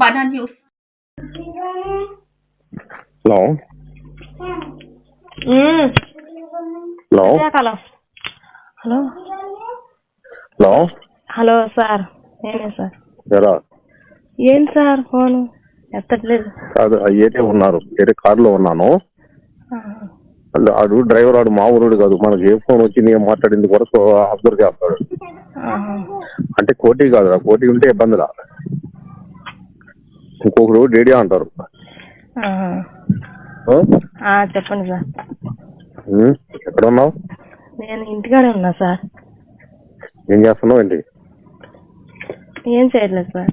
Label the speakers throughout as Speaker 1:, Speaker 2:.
Speaker 1: బనా
Speaker 2: news
Speaker 3: hello.
Speaker 2: Hello
Speaker 3: hello hello
Speaker 2: hello
Speaker 3: sir sir నేనే sir
Speaker 2: ఎరా
Speaker 3: ఏం సార్ ఫోను? ఎత్తట్లేదు.
Speaker 2: కాదు ఏటే ఉన్నారు. వేరే కారులో ఉన్నాను. ఆడు డ్రైవర్ ఆడు మా ఊరుడు కాదు. మనకి ఏ ఫోన్ వచ్చింది ఏం మాట్లాడింది కూడా అబ్జర్వ్ చేస్తాడు. అంటే కోటి కాదు కోటి ఉంటే ఇబ్బందిలా ఇంకొకరు డేడియా అంటారు.
Speaker 3: చెప్పండి సార్.
Speaker 2: ఎక్కడ ఉన్నావు
Speaker 3: నేను ఇంటికాడే ఉన్నా సార్.
Speaker 2: ఏం చేస్తున్నావు ఏంటి?
Speaker 3: ఏం చేయట్లేదు సార్.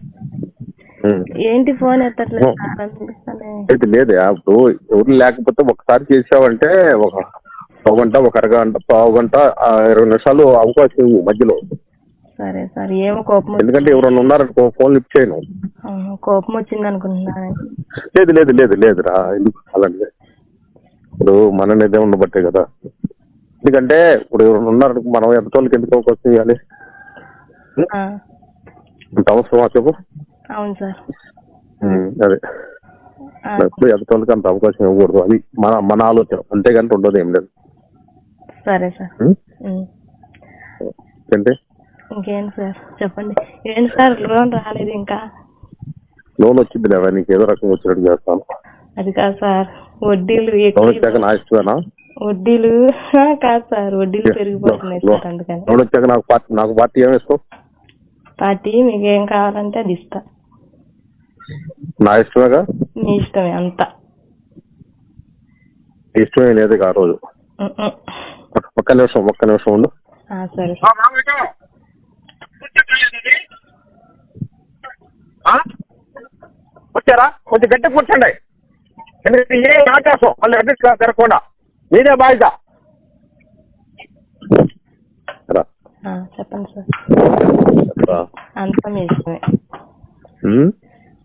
Speaker 3: ఏంటి ఫోన్ ఎత్తట్లేదు
Speaker 2: లేదే ఇప్పుడు ఎవరు లేకపోతే ఒకసారి చేసావంటే ఒక ఒక గంట ఒక అరగంట పావు గంట ఇరవై నిమిషాలు అవకాశం మధ్యలో.
Speaker 3: సరే సార్. ఏమో కోపం వచ్చి-
Speaker 2: ఎందుకంటే ఎవరన్నా ఉన్నారనుకో ఫోన్ లిఫ్ట్ చేయను.
Speaker 3: కోపం వచ్చింది అనుకుంటున్నాను
Speaker 2: లేదు లేదు లేదు లేదురా ఎందుకు అలాంటిది? ఇప్పుడు మన నిర్ణయం ఉండబట్టే కదా. ఎందుకంటే ఇప్పుడు ఎవరైనా ఉన్నారు మనం ఎంత తోలికి ఎందుకు అవకాశం ఇవ్వాలి?
Speaker 3: ఆ,
Speaker 2: అవసరమా చెప్పు?
Speaker 3: అవును సార్.
Speaker 2: ఉమ్, అదే.
Speaker 3: ఆ,
Speaker 2: ఎప్పుడు ఎంత తోలికి అంత అవకాశం ఇవ్వకూడదు. అది మన మన ఆలోచన. అంతేగాని ఉండదు ఏం లేదు.
Speaker 3: సరే సార్.
Speaker 2: ఉమ్?
Speaker 3: ఉమ్.
Speaker 2: ఏంటి?
Speaker 3: ఇంకేంటి సార్? చెప్పండి. ఏంటి సార్ లోన్ రాలేదు ఇంకా?
Speaker 2: లోన్ వచ్చింది లేదా నీకు ఏదో రకంగా వచ్చినట్టు చేస్తాను.
Speaker 3: అది కాదు సార్. వడ్డీలు
Speaker 2: లోన్
Speaker 3: ఎక్కువ
Speaker 2: వచ్చాక నా ఇష్టమేనా?
Speaker 3: వడ్డీలు కాదు సార్. వడ్డీలు పెరిగిపోతున్నాయి సార్ అందుకని.
Speaker 2: లోన్ వచ్చాక నాకు పార్టీ నాకు పార్టీ ఏమి ఇస్తావు
Speaker 3: పార్టీ మీకు ఏం కావాలంటే అది ఇస్తా.
Speaker 2: నా ఇష్టమేగా?
Speaker 3: మీ ఇష్టమే అంతా.
Speaker 2: నీ ఇష్టమే లేదు ఆ రోజు. ఒక్క- నిమిషం ఒక్క నిమిషం ఉండు.
Speaker 3: ఆ, సరే
Speaker 2: వచ్చారా? కొంచెం గట్టి కూర్చోండి. ఎందుకంటే ఏ ఆకాశం? మళ్ళీ అడ్రస్ తిరగకుండా మీదే బాధ్యత.
Speaker 3: చెప్పండి సార్. అంతా మీ ఇష్టమే?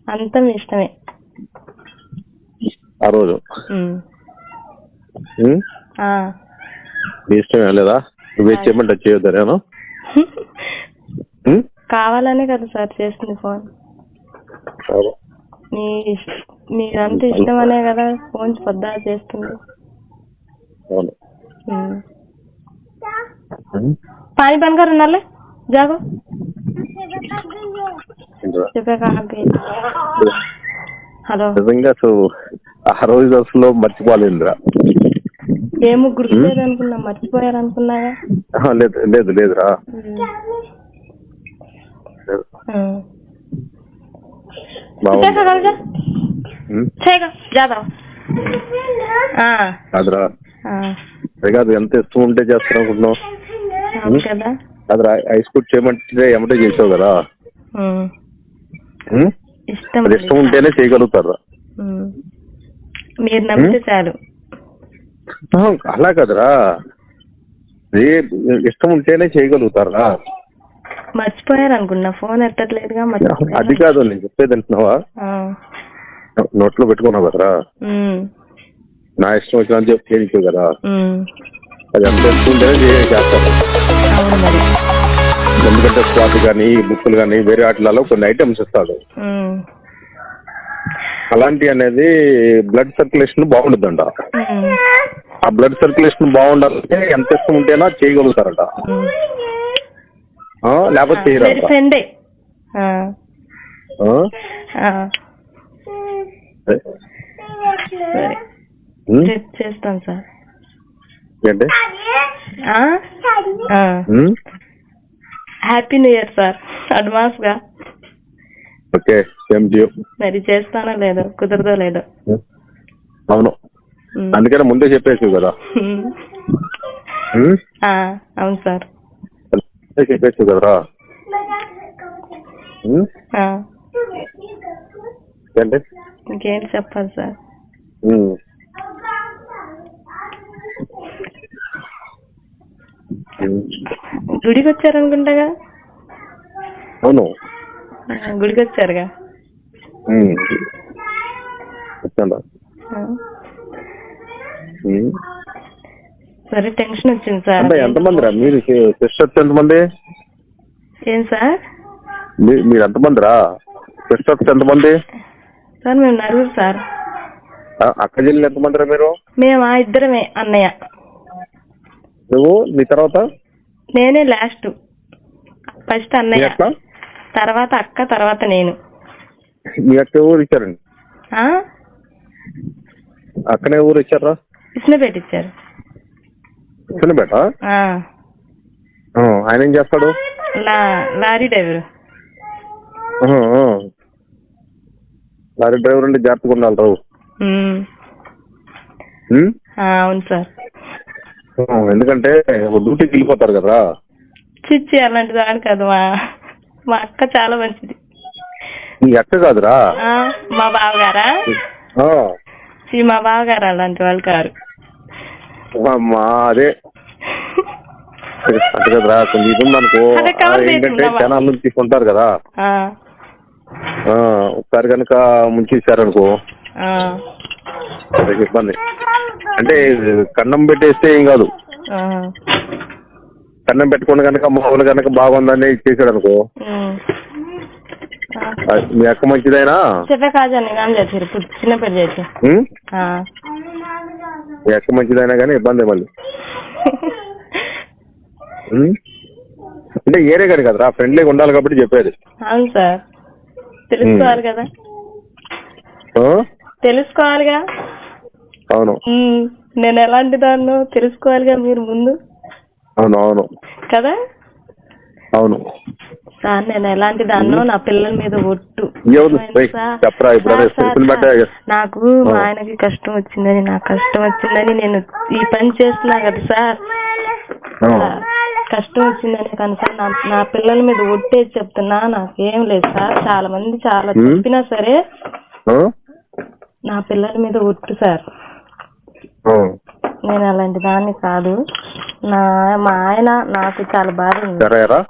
Speaker 3: అంతా మీ ఇష్టమే.
Speaker 2: ఆ రోజు. నీ ఇష్టమే లేదా? నువ్వే చేయమంటే చేయొద్దా నేను?
Speaker 3: కావాలనే కదా సార్ చేస్తుంది ఫోన్. మీ ఇష్- మీరంతా ఇష్టమనే కదా ఫోన్ పొద్దా చేస్తుంది
Speaker 2: అవును
Speaker 3: ఉమ్.
Speaker 2: ఉమ్?
Speaker 3: पानी बंद कर नल जागो
Speaker 2: ఏంట్రా?
Speaker 3: చెప్పాక ఆపి. హలో
Speaker 2: నిజంగా అసలు ఆ రోజు అసలు మర్చిపోలేదురా
Speaker 3: ఏమో గుర్తులేదు అనుకున్నా మర్చిపోయారు అనుకున్నాగా
Speaker 2: ఆహా, లేదు లేదు లేదురా లేదు. బాగుంది అది కాదు ఎంత ఇష్టం ఉంటే చేస్తాను అనుకుంటున్నావు కాదురా ఐస్ కుట్ చేయమంటే ఎమ్మటే చేసావు కదా?
Speaker 3: ఇష్టం
Speaker 2: అది ఇష్టం ఉంటేనే చేయగలుగుతారా.
Speaker 3: మీరు నమ్మితే చాలు
Speaker 2: అలా కదరా ఇష్టం ఉంటేనే చేయగలుగుతారా
Speaker 3: మర్చిపోయారు అనుకున్నా. ఫోన్ ఎత్తట్లేదుగా
Speaker 2: అది కాదు నేను చెప్పేది అంటున్నావా
Speaker 3: ఆ.
Speaker 2: నోట్లో పెట్టుకున్నావు కదరా. నా ఇష్టం వచ్చినంత చెప్పి చేయొచ్చు కదా. అది ఎంత ఇష్టం ఉంటేనే చే- చేస్తారు
Speaker 3: అవును మరి.
Speaker 2: ఎందుకంటే స్వాతి కానీ బుక్కులు కానీ వేరే వాటిలలో కొన్ని ఐటమ్స్ ఇస్తాడు. అలాంటి అనేది బ్లడ్ సర్క్యులేషన్ బాగుంటుందంట
Speaker 3: ఉమ్.
Speaker 2: ఆ బ్లడ్ సర్క్యులేషన్ బాగుండాలంటే ఎంత ఇష్టం ఉంటేనా చేయగలుగుతారట. లేకపోతే
Speaker 3: ఫ్రెండే చేస్తాం sir? Happy new year sir అడ్వాన్స్గా
Speaker 2: ఓకే సేమ్
Speaker 3: మరి చేస్తానో లేదో కుదరదో లేదో
Speaker 2: అవును. అందుకనే ముందే చెప్పేసి కదా
Speaker 3: అవును సార్
Speaker 2: చెప్పేసి కదరా. ఏంటి?
Speaker 3: ఇంకేంటి చెప్పాలి సార్?
Speaker 2: ఉమ్. ఉమ్.
Speaker 3: గుడికి వచ్చారనుకుంటాగా
Speaker 2: అవును.
Speaker 3: గుడికి వచ్చారుగా సరే టెన్షన్ వచ్చింది సార్.
Speaker 2: అంటే ఎంతమంది రా? మీరు సిస్టర్స్ ఎంతమంది?
Speaker 3: ఏం సార్?
Speaker 2: మీ- మీరు ఎంతమంది రా? సిస్టర్స్ ఎంతమంది?
Speaker 3: సార్ మేము నలుగురు సార్.
Speaker 2: ఆ, అక్క చెల్లెలు ఎంతమందిరా మీరు?
Speaker 3: మేము ఆ ఇద్దరమే అన్నయ్య.
Speaker 2: నువ్వు నీ తర్వాత?
Speaker 3: నేనే లాస్ట్. ఫస్ట్
Speaker 2: మీ
Speaker 3: అన్నయ్య.
Speaker 2: అక్క?
Speaker 3: తర్వాత అక్క తర్వాత నేను.
Speaker 2: మీ అక్క ఏ ఊరు ఇచ్చారండి?
Speaker 3: ఆ?
Speaker 2: అక్కనే ఊరు ఇచ్చారా
Speaker 3: ఇచ్చినపేట ఇచ్చారు.
Speaker 2: చిన్నబేట ఆయన ఏం చేస్తాడు?
Speaker 3: Lorry driver.
Speaker 2: లారీ డ్రైవర్ అంటే జాగ్రత్తగా ఉండాలి రావు.
Speaker 3: అవును సార్.
Speaker 2: ఎందుకంటే డ్యూటీకి వెళ్ళిపోతారు కదా.
Speaker 3: చిచ్చి అలాంటి దాని కాదు మా మా అక్క చాలా మంచిది.
Speaker 2: నీ అక్క కాదురా?
Speaker 3: మా బావగారా? మా బావగారు అలాంటి వాళ్ళు కారు.
Speaker 2: అమ్మా అదే అంతే కదరా కొంచెం ఇది ఉందనుకో.
Speaker 3: అదే
Speaker 2: ఆ,
Speaker 3: కవర్
Speaker 2: ఏంటంటే నుంచి తీసుకుంటారు కదా.
Speaker 3: ఆ,
Speaker 2: ఆ, ఒకసారి కనుక ముంచేసారనుకో
Speaker 3: ఆ,
Speaker 2: అదే ఇబ్బంది. అంటే కన్నం పెట్టేస్తే ఏం కాదు.
Speaker 3: ఆ,
Speaker 2: కన్నం పెట్టుకుని కనుక మామూలు కనుక బాగుందని ఇచ్చేసాడు అనుకో
Speaker 3: ఉమ్. ఆ,
Speaker 2: ఆ, మీ అక్క మంచిదైనా?
Speaker 3: చెప్పే కానీ ఇప్పుడు చిన్న చేసి
Speaker 2: ఉం?
Speaker 3: ఆ.
Speaker 2: మీ అక్క మంచిదైనా కానీ ఇబ్బంది మళ్ళీ? అంటే ఏరే కానీ కదరా ఫ్రెండ్లీగా ఉండాలి కాబట్టి చెప్పేది.
Speaker 3: అవును సార్. తెలుసుకోవాలి కదా? తెలుసుకోవాలిగా.
Speaker 2: అవును.
Speaker 3: నేను ఎలాంటి దాన్నో తెలుసుకోవాలిగా మీరు ముందు.
Speaker 2: అవును అవును.
Speaker 3: కదా?
Speaker 2: అవును.
Speaker 3: సార్ నేను ఎలాంటి దాన్నో నా పిల్లల మీద ఒట్టు. నాకు మా ఆయనకి కష్టం వచ్చిందని నాకు కష్టం వచ్చిందని నేను ఈ పని చేస్తున్నా కదా సార్. కష్టం వచ్చిందని కానీ సార్ నా పిల్లల మీద ఒట్టేసి చెప్తున్నా నాకేం లేదు సార్. చాలా మంది చాలా. చెప్పినా సరే? నా పిల్లల మీద ఒట్టు సార్. నేను అలాంటి దాన్ని కాదు. నా మా ఆయన నాకు చాలా బాధ ఉంది
Speaker 2: సరేరా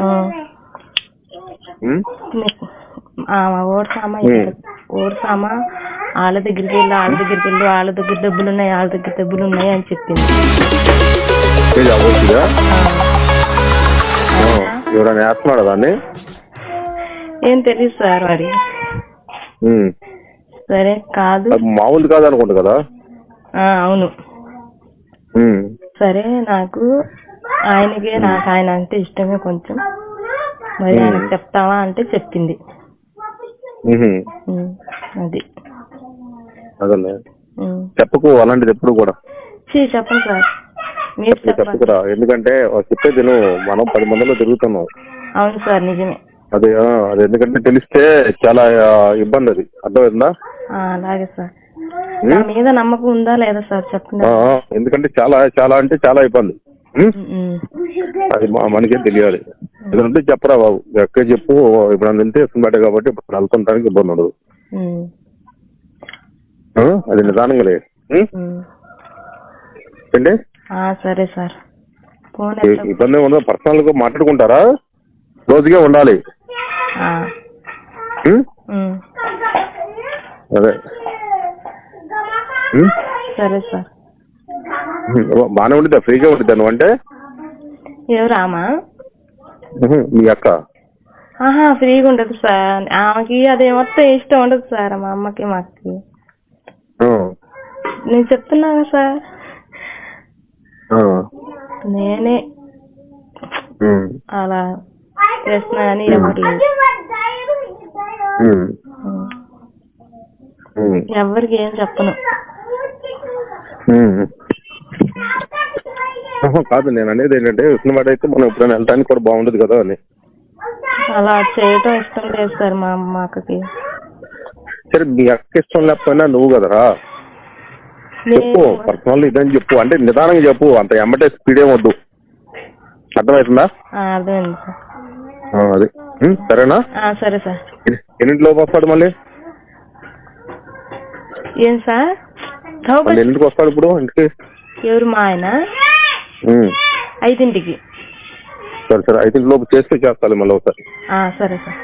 Speaker 3: ఉం.
Speaker 2: ఉం?
Speaker 3: నీకు- ఆ, మా ఓడ్సామా. ఓడ్సామా వాళ్ళ దగ్గరికి వెళ్ళి వాళ్ళ దగ్గరికి వెళ్ళి వాళ్ళ దగ్గర డబ్బులు ఉన్నాయి వాళ్ళ దగ్గర డబ్బులు ఉన్నాయి అని చెప్పింది.
Speaker 2: ఎవరైనా వేస్తున్నాడా దాన్ని?
Speaker 3: ఏం తెలియదు సార్ మరి. సరే కాదు.
Speaker 2: మామూలు కాదు? అనుకుంటా కదా
Speaker 3: అవును. సరే నాకు ఆయనకి నాకు ఆయన అంటే ఇష్టమే కొంచెం. మరి. ఆయనకు చెప్తావా అంటే చెప్పింది. అది.
Speaker 2: చెప్పకు అలాంటిది ఎప్పుడు కూడా.
Speaker 3: చెప్పండి సార్. మీరు
Speaker 2: చెప్పుకురా ఎందుకంటే చెప్పేది నువ్వు మనం పది మందిలో తిరుగుతున్నాం.
Speaker 3: అవును సార్ నిజమే.
Speaker 2: అది అది ఎందుకంటే తెలిస్తే చాలా ఇబ్బంది అది. అర్థమైందా?
Speaker 3: అలాగే సార్. మీద నమ్మకం ఉందా లేదా సార్? చెప్పండి.
Speaker 2: ఎందుకంటే చాలా చాలా అంటే చాలా ఇబ్బంది. అది మా మనకే తెలియాలి. ఏదంటే చెప్పరా బాబు. ఎక్కడ చెప్పు. ఇప్పుడు వెళ్తే ఇష్టం కాబట్టి ఇప్పుడు వెళ్తుంటానికి ఇబ్బంది ఉండదు? అది నిదానంగా లే ఉం?
Speaker 3: ఉమ్.
Speaker 2: ఏంటి
Speaker 3: సరే సార్.
Speaker 2: ఇబ్బంది ఉండదు. పర్సనల్గా మాట్లాడుకుంటారా? రోజుగా ఉండాలి. అదే?
Speaker 3: సరే సార్.
Speaker 2: బాగానే ఉండిద్దా? ఫ్రీగా ఉండిద్దా నువ్వు అంటే?
Speaker 3: ఎవరామా
Speaker 2: మీ అక్క.
Speaker 3: ఆహా ఫ్రీగా ఉండదు సార్. ఆమెకి అది మొత్తం ఇష్టం ఉండదు సార్ మా అమ్మకి మా అక్కకి
Speaker 2: ఆ,
Speaker 3: నేను చెప్తున్నాను సార్. నేనే అలా చేస్తున్నా కానీ ఎవరు ఎవరికి ఏం చెప్పను.
Speaker 2: కాదు నేను అనేది ఏంటంటే విష్ణువాడ అయితే మనం ఎప్పుడైనా వెళ్ళడానికి కూడా బాగుండదు కదా అని.
Speaker 3: అలా చేయటం ఇష్టం లేదు సార్ మా అక్కకి.
Speaker 2: సరే మీ అక్క ఇష్టం లేకపోయినా నువ్వు కదరా? చెప్పు పర్సనల్ ఇదని చెప్పు. అంటే నిదానంగా చెప్పు అంత ఎమ్మటే స్పీడ్ ఏం వద్దు. అర్థమవుతుందా?
Speaker 3: అర్థమైంది సార్.
Speaker 2: అది. సరేనా?
Speaker 3: సరే సార్.
Speaker 2: ఎన్ని- ఎన్నింటిలోపు వస్తాడు మళ్ళీ?
Speaker 3: ఏం సార్?
Speaker 2: ఎన్నింటికి వస్తాడు ఇప్పుడు ఇంటికి?
Speaker 3: ఎవరు మా ఆయన. ఐదింటికి.
Speaker 2: సరే సరే. ఐదింటి లోపు చేస్తే చేస్తాలి మళ్ళీ ఒకసారి.
Speaker 3: సరే సార్.